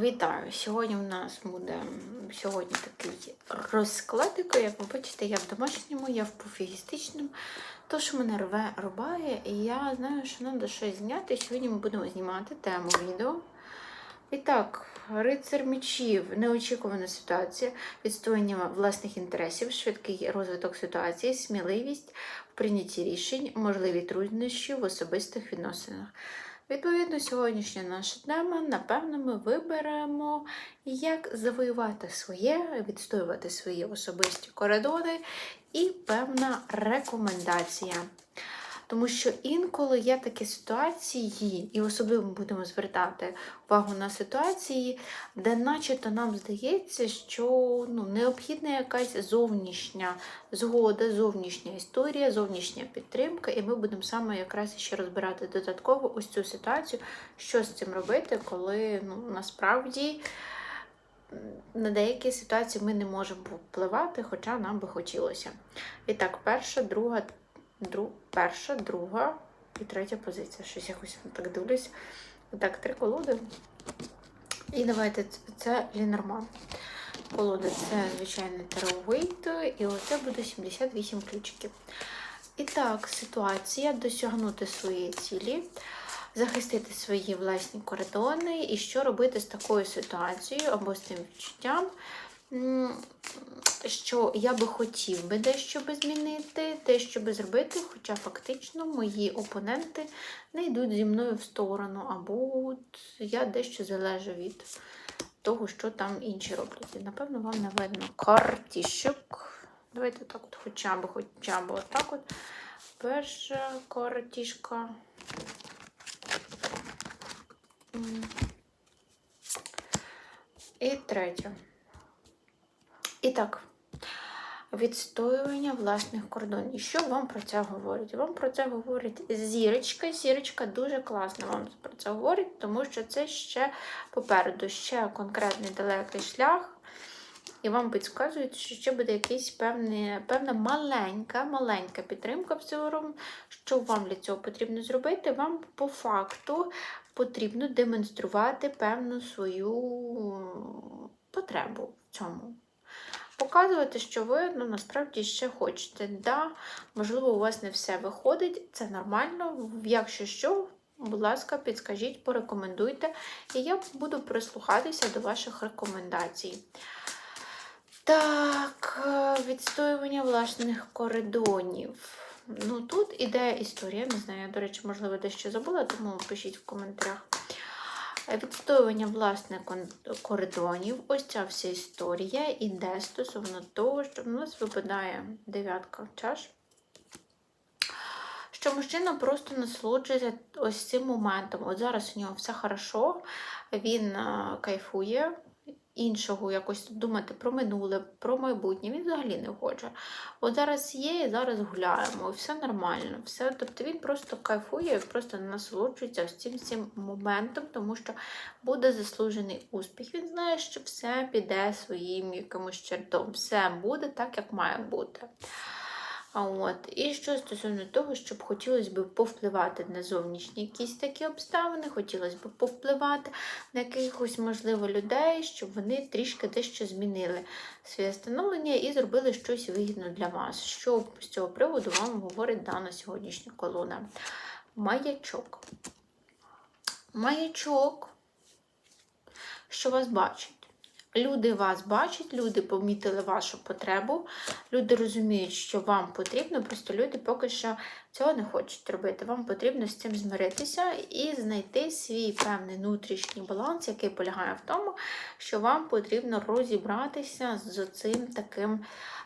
Вітаю! Сьогодні у нас буде сьогодні такий розкладик. Як ви бачите, я в домашньому, я в пофігістичному. То, що мене рве, рубає, і я знаю, що треба щось зняти. Сьогодні ми будемо знімати тему відео. І так, рицар мечів, неочікувана ситуація, відстояння власних інтересів, швидкий розвиток ситуації, сміливість в прийнятті рішень, можливі труднощі в особистих відносинах. Відповідно, сьогоднішня наша тема, напевно, ми виберемо, як завоювати своє, відстоювати свої особисті коридори і певна рекомендація. Тому що інколи є такі ситуації, і особливо ми будемо звертати увагу на ситуації, де начебто нам здається, що ну, необхідна якась зовнішня згода, зовнішня історія, зовнішня підтримка, і ми будемо саме якраз ще розбирати додатково ось цю ситуацію, що з цим робити, коли ну, насправді. На деякі ситуації ми не можемо впливати, хоча нам би хотілося. І так, перша, друга, дру, перша, друга і третя позиція. Щось якось так дивлюсь. Так, три колоди. І давайте це, Лінорман. Колода це звичайний таровейт, і оце буде 78 ключиків. І так, ситуація досягнути своєї цілі, захистити свої власні кордони, і що робити з такою ситуацією або з тим відчуттям, що я би хотів би дещо би змінити, дещо би зробити, хоча фактично мої опоненти не йдуть зі мною в сторону, або я дещо залежу від того, що там інші роблять. І, напевно, вам не видно картішок. Давайте так от хоча б, хоча б отак от. Перша картішка. І третя. І так, відстоювання власних кордонів. Що вам про це говорить? Вам про це говорить зірочка. Зірочка дуже класно вам про це говорить, тому що це ще попереду, ще конкретний далекий шлях. І вам підказують, що ще буде якась певна, певна маленька, маленька підтримка в цьому. Що вам для цього потрібно зробити? Вам по факту потрібно демонструвати певну свою потребу в цьому. Показувати, що ви ну, насправді ще хочете. Да, Можливо, у вас не все виходить, це нормально. Якщо що, будь ласка, підскажіть, порекомендуйте, і я буду прислухатися до ваших рекомендацій. Так, відстоювання власних кордонів. Ну, тут іде історія, не знаю, я, до речі, можливо, дещо забула, тому пишіть в коментарях. Відстоювання власних кордонів. Ось ця вся історія іде стосовно того, що в нас випадає дев'ятка чаш. Що мужчина просто насолоджується ось цим моментом. От зараз у нього все хорошо, він е, кайфує, іншого якось думати про минуле, про майбутнє. Він взагалі не хоче. От зараз є, і зараз гуляємо, і все нормально. Все, тобто він просто кайфує, просто насолоджується цим цим моментом, тому що буде заслужений успіх. Він знає, що все піде своїм якимось чертом, все буде так, як має бути. От. І що стосовно того, щоб хотілося б повпливати на зовнішні якісь такі обставини, хотілося б повпливати на якихось, можливо, людей, щоб вони трішки дещо змінили своє становлення і зробили щось вигідне для вас. Що з цього приводу вам говорить дана сьогоднішня колона? Маячок. Маячок, що вас бачить. Люди вас бачать, люди помітили вашу потребу, люди розуміють, що вам потрібно, просто люди поки що цього не хочуть робити. Вам потрібно з цим змиритися і знайти свій певний внутрішній баланс, який полягає в тому, що вам потрібно розібратися з цим таким.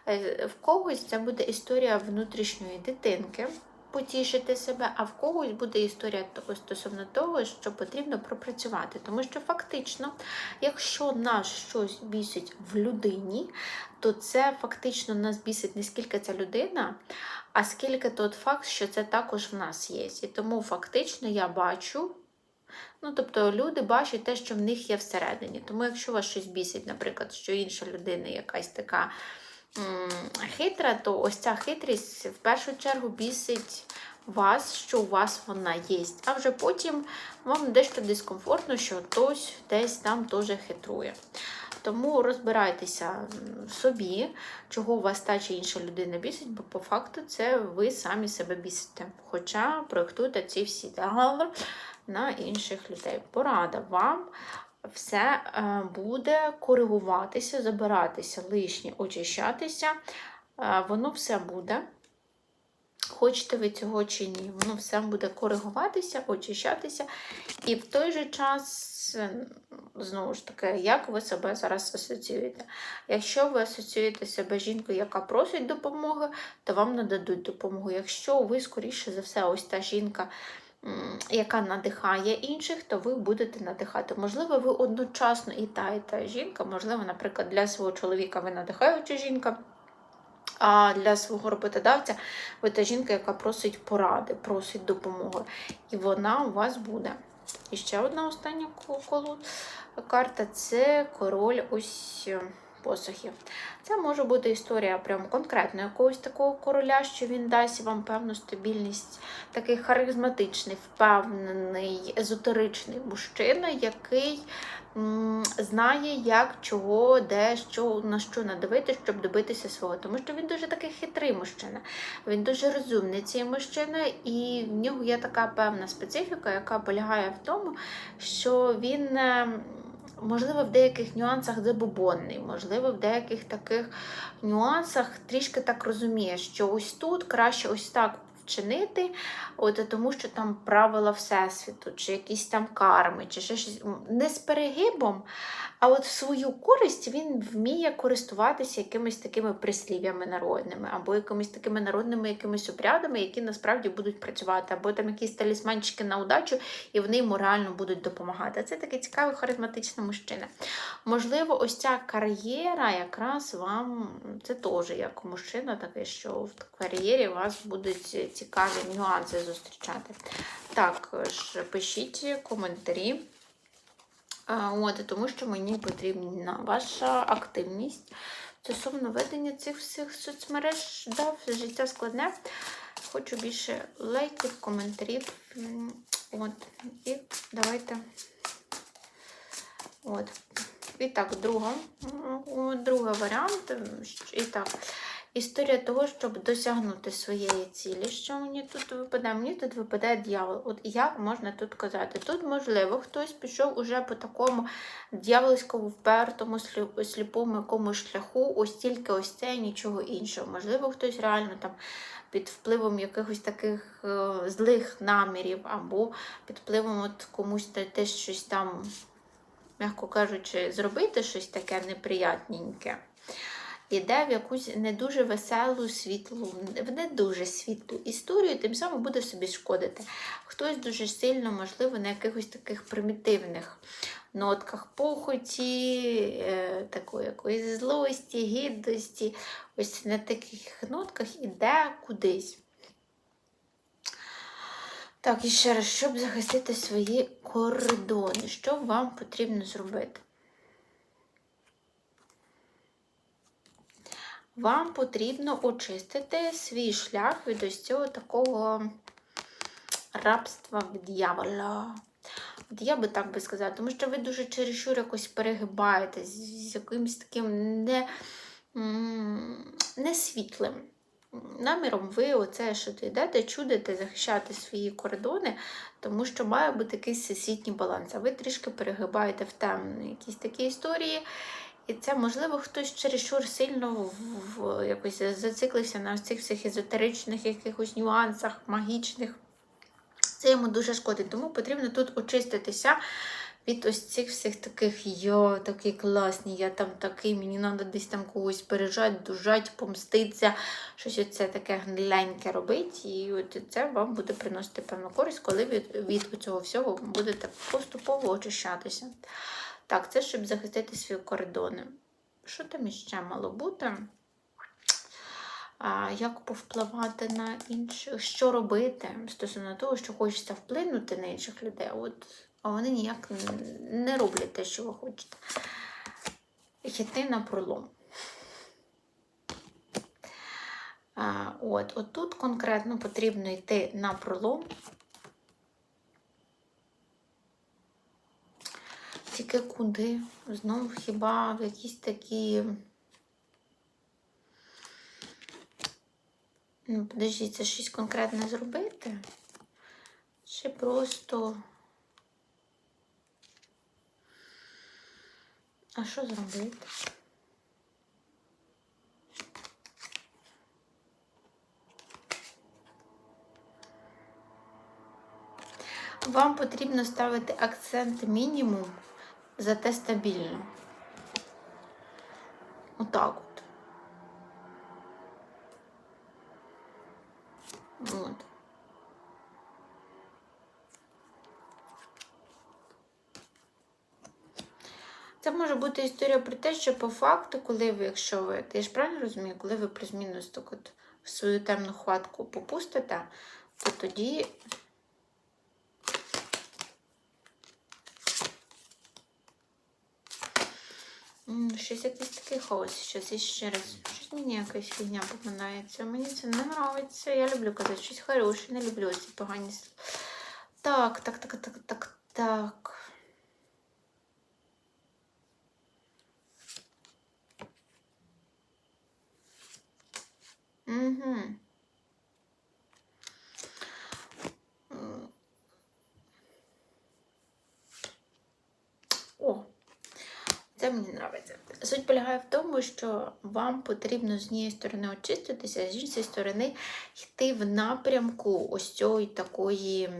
е, В когось це буде історія внутрішньої дитинки. Потішити себе, а в когось буде історія стосовно того, що потрібно пропрацювати. Тому що фактично, якщо нас щось бісить в людині, то це фактично нас бісить не скільки ця людина, а скільки тот факт, що це також в нас є. І тому фактично я бачу. Ну, тобто люди бачать те, що в них є всередині. Тому, якщо вас щось бісить, наприклад, що інша людина якась така хитра, то ось ця хитрість в першу чергу бісить вас, що у вас вона є. А вже потім вам дещо дискомфортно, що хтось десь там теж хитрує. Тому розбирайтеся собі, чого у вас та чи інша людина бісить, бо по факту це ви самі себе бісите. Хоча проєктуєте ці всі дала на інших людей. Порада вам все е, буде коригуватися, забиратися лишнє, очищатися. Е, Воно все буде. Хочете ви цього чи ні, воно все буде коригуватися, очищатися. І в той же час, е, знову ж таки, як ви себе зараз асоціюєте? Якщо ви асоціюєте себе жінкою, яка просить допомоги, то вам нададуть допомогу. Якщо ви, скоріше за все, ось та жінка, яка надихає інших, то ви будете надихати. Можливо, ви одночасно і та, і та жінка, можливо, наприклад, для свого чоловіка ви надихаюча жінка. А для свого роботодавця ви та жінка, яка просить поради, просить допомоги. І вона у вас буде. І ще одна остання ко- карта це король ось е, посохів. Це може бути історія прямо конкретно якогось такого короля, що він дасть вам певну стабільність, такий харизматичний, впевнений, езотеричний мужчина, який м, знає, як, чого, де, що, на що надивити, щоб добитися свого. Тому що він дуже такий хитрий мужчина, він дуже розумний цей мужчина, і в нього є така певна специфіка, яка полягає в тому, що він. Можливо, в деяких нюансах забобонний, можливо, в деяких таких нюансах трішки так розуміє, що ось тут краще ось так вчинити, от тому що там правила Всесвіту, чи якісь там карми, чи ще щось. Не з перегибом, а от в свою користь він вміє користуватися якимись такими прислів'ями народними, або якимись такими народними якимись обрядами, які насправді будуть працювати, або там якісь талісманчики на удачу, і вони йому реально будуть допомагати. Це такий цікавий харизматичний мужчина. Можливо, ось ця кар'єра якраз вам це теж як мужчина, такий, що в кар'єрі вас будуть цікаві нюанси зустрічати. Також пишіть коментарі. От, тому що мені потрібна ваша активність стосовно ведення цих всіх соцмереж. Да, життя складне. Хочу більше лайків, коментарів. От, і давайте. От. І так, друга, другий варіант. І так, історія того, щоб досягнути своєї цілі. Що мені тут випадає? Мені тут випадає дьявол. От як можна тут казати? Тут, можливо, хтось пішов уже по такому дьявольському, впертому, сліпому якомусь шляху, ось тільки ось це, нічого іншого. Можливо, хтось реально там під впливом якихось таких е, злих намірів, або під впливом от комусь те- теж щось там м'яко кажучи, зробити щось таке неприятненьке, іде в якусь не дуже веселу, світлу, в не дуже світлу історію, тим самим буде собі шкодити. Хтось дуже сильно, можливо, на якихось таких примітивних нотках похоті, е, такої якоїсь злості, гідності, ось на таких нотках іде кудись. Так, і ще раз, щоб захистити свої кордони, що вам потрібно зробити? Вам потрібно очистити свій шлях від ось цього такого рабства від дьявола. От я би так би сказала, тому що ви дуже чересчур якось перегибаєте з, якимось таким не, несвітлим наміром ви оце, що йдете, чудите, захищати свої кордони, тому що має бути якийсь всесвітній баланс. А ви трішки перегибаєте в темні якісь такі історії. І це, можливо, хтось чересчур сильно в, в, якось зациклився на цих всіх езотеричних якихось нюансах, магічних. Це йому дуже шкодить. Тому потрібно тут очиститися від ось цих всіх таких я такий класний, я там такий, мені треба десь там когось пережати, дужать, помститися, щось оце таке гниленьке робити. І от це вам буде приносити певну користь, коли від, від цього всього будете поступово очищатися. Так, це щоб захистити свої кордони. Що там іще мало бути? А, як повпливати на інших, що робити стосовно того, що хочеться вплинути на інших людей, от, а вони ніяк не роблять те, що ви хочете. Йти на пролом. А, от, от тут конкретно потрібно йти на пролом. Тільки куди? Знову хіба в якісь такі. Ну, подождіть, це щось конкретне зробити? Чи просто. А що зробити? Вам потрібно ставити акцент мінімум, зате стабільно. Отак от. От. Це може бути історія про те, що по факту, коли ви, якщо ви, я ж правильно розумію, коли ви плюс-мінус так от в свою темну хватку попустите, то тоді Щось якийсь такий хаос, щось іще раз. Щось мені якась фігня попадається. Мені це не подобається. Я люблю казати щось хороше, не люблю ці погані слова. Так, так, так, так, так, так. Угу. Це мені подобається. Суть полягає в тому, що вам потрібно з однієї сторони очиститися, а з іншої сторони йти в напрямку ось цієї такої,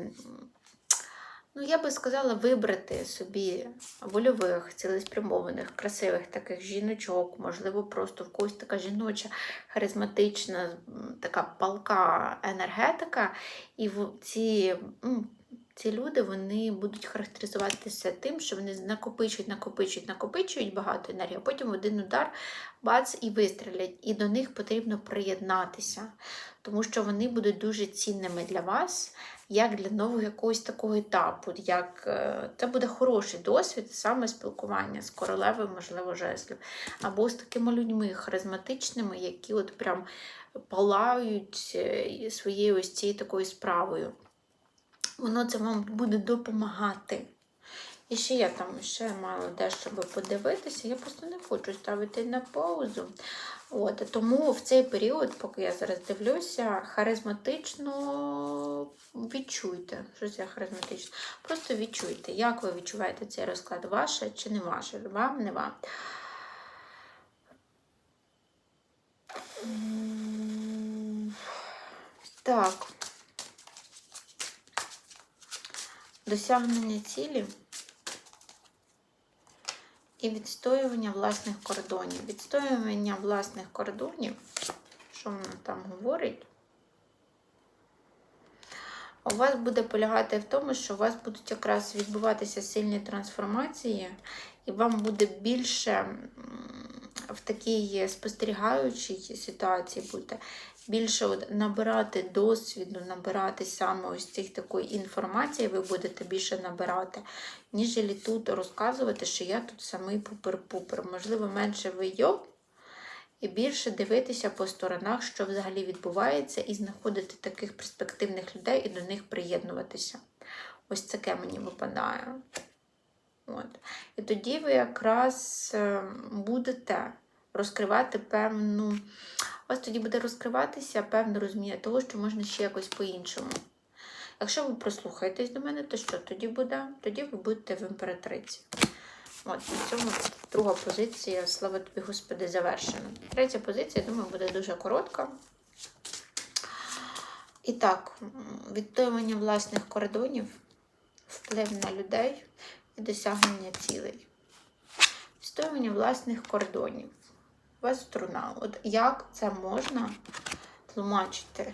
ну я би сказала, вибрати собі вольових, цілеспрямованих, красивих таких жіночок, можливо, просто в когось така жіноча, харизматична, така палка енергетика. І ці. Ці люди вони будуть характеризуватися тим, що вони накопичують, накопичують, накопичують багато енергії, а потім один удар бац і вистрілять. І до них потрібно приєднатися, тому що вони будуть дуже цінними для вас, як для нового якогось такого етапу. Як е, Це буде хороший досвід, саме спілкування з королевою, можливо, жеслів, або з такими людьми харизматичними, які от прям палають е, своєю ось цією такою справою воно це вам буде допомагати. І ще я там ще мало дещо би подивитися, я просто не хочу ставити на паузу. От, Тому в цей період, поки я зараз дивлюся, харизматично відчуйте, що це харизматично. Просто відчуйте, як ви відчуваєте цей розклад, ваше чи не ваше, вам, не вам. Так. Досягнення цілі і відстоювання власних кордонів. Відстоювання власних кордонів, що вона там говорить, у вас буде полягати в тому, що у вас будуть якраз відбуватися сильні трансформації, і вам буде більше в такій спостерігаючій ситуації бути більше от набирати досвіду, набирати саме ось цих такої інформації, ви будете більше набирати, ніж тут розказувати, що я тут самий пупер-пупер. Можливо, менше ви йо, і більше дивитися по сторонах, що взагалі відбувається, і знаходити таких перспективних людей і до них приєднуватися. Ось таке мені випадає. От. І тоді ви якраз е, будете розкривати певну. У вас тоді буде розкриватися певне розуміння того, що можна ще якось по-іншому. Якщо ви прислухаєтесь до мене, то що тоді буде? Тоді ви будете в імператриці. От, на цьому друга позиція, слава тобі, Господи, завершена. Третя позиція, я думаю, буде дуже коротка. І так, відтоювання власних кордонів, вплив на людей досягнення цілей. Відстоювання власних кордонів вас струна. От як це можна тлумачити?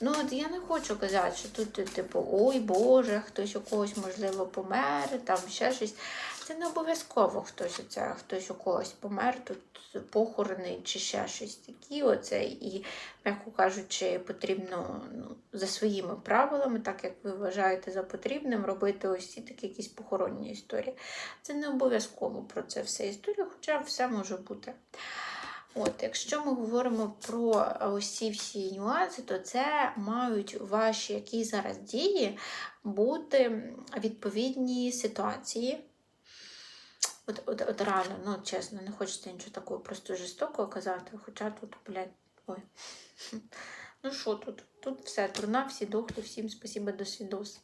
Ну, от я не хочу казати, що тут, типу, ой Боже, хтось у когось, можливо, помер, там ще щось. Це не обов'язково хтось оце, хтось у когось помер, тут похорони чи ще щось такі. Оце, І, м'яко кажучи, потрібно ну, за своїми правилами, так як ви вважаєте за потрібним, робити ось ці такі якісь похоронні історії. Це не обов'язково про це все історія, хоча все може бути. От, якщо ми говоримо про усі всі нюанси, то це мають ваші які зараз дії бути відповідні ситуації. От, от, от реально, ну чесно, не хочеться нічого такого просто жорстокого казати, хоча тут, блядь, ой. Ну що тут? Тут все, труна, всі дохлі, всім спасибо до свідос.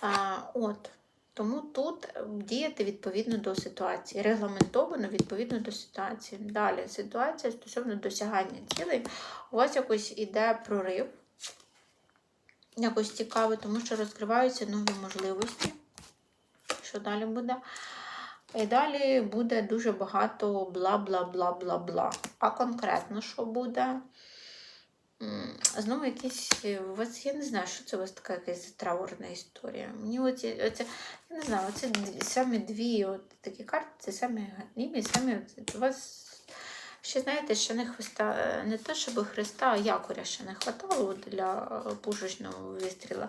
А, от. Тому тут е, діяти відповідно до ситуації, регламентовано відповідно до ситуації. Далі ситуація стосовно досягання цілей. У вас якось іде прорив, якось цікаво, тому що розкриваються нові можливості. Що далі буде? І далі буде дуже багато бла-бла-бла-бла-бла. А конкретно, що буде? Знову якісь, е, я не знаю, що це у вас така якась траурна історія. Мені оці, оці я не знаю, оце дві- саме дві от такі карти, це самі гарні, самі от- у вас ще, знаєте, ще не хвоста, е, не те, щоб Христа, а якоря ще не хватало для е, пушечного вистріла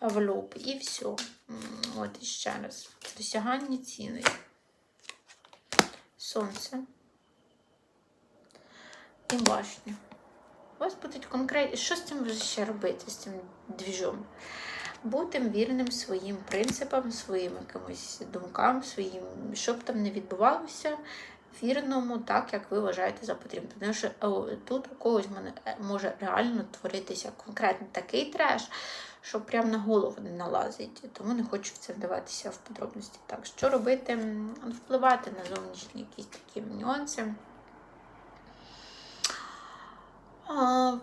в лоб. І все. От і ще раз. Досягання ціней. Сонце. І башня. У вас будуть конкретні. Що з цим ще робити, з цим двіжом? Бути вірним своїм принципам, своїм якимось думкам, своїм, що там не відбувалося, вірному, так, як ви вважаєте за потрібне. Тому що тут у когось може реально творитися конкретно такий треш, що прям на голову не налазить. Тому не хочу в це вдаватися в подробності. Так, що робити? Впливати на зовнішні якісь такі нюанси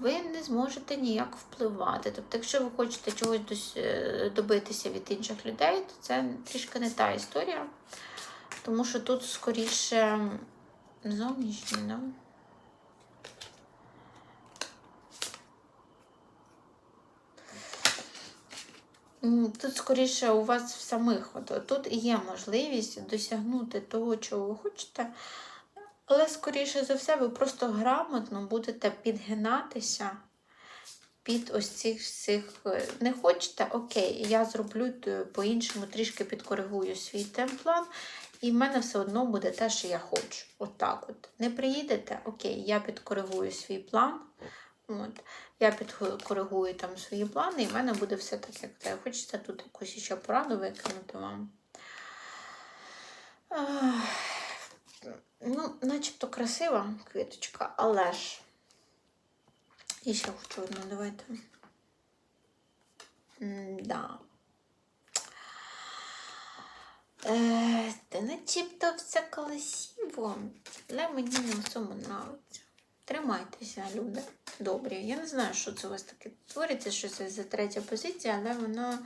ви не зможете ніяк впливати. Тобто, якщо ви хочете чогось е, добитися від інших людей, то це трішки не та історія. Тому що тут скоріше зовнішні, да? Тут скоріше у вас в самих. От, тут є можливість досягнути того, чого ви хочете, але, скоріше за все, ви просто грамотно будете підгинатися під ось цих всіх. е, Не хочете? Окей, я зроблю по-іншому, трішки підкоригую свій темплан, і в мене все одно буде те, що я хочу. Отак от. Не приїдете? Окей, я підкоригую свій план. От. Я підкоригую там свої плани, і в мене буде все так, як треба. Хочеться тут якусь ще пораду викинути вам. Ну, начебто красива квіточка, але ж. І ще хочу одну, давайте. Да. Е, начебто все красиво, але мені не особо нравиться. Тримайтеся, люди. Добрі. Я не знаю, що це у вас таке твориться, що це за третя позиція, але воно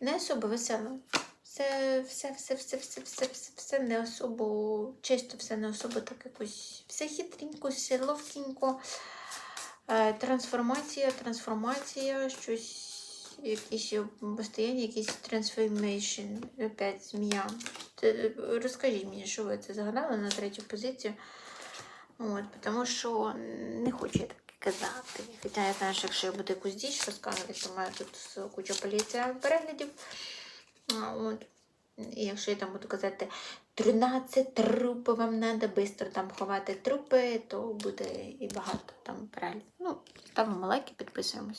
не особо весело. Все, все, все, все, все, все, все, все не особо, чисто все не особо так якось. Все хитренько, все ловкенько. Е, Трансформація, трансформація, щось, якісь постоянні, якісь трансформейшн, опять змія. Розкажіть мені, що ви це загадали на третю позицію. От, тому що не хочу так казати. Хоча я знаю, що якщо я буду якусь діч розказувати, то маю тут куча поліція переглядів. От. І якщо я там буду казати 13 трупів вам треба швидко там ховати трупи, то буде і багато там переглядів. Ну, ставимо лайки, підписуємося.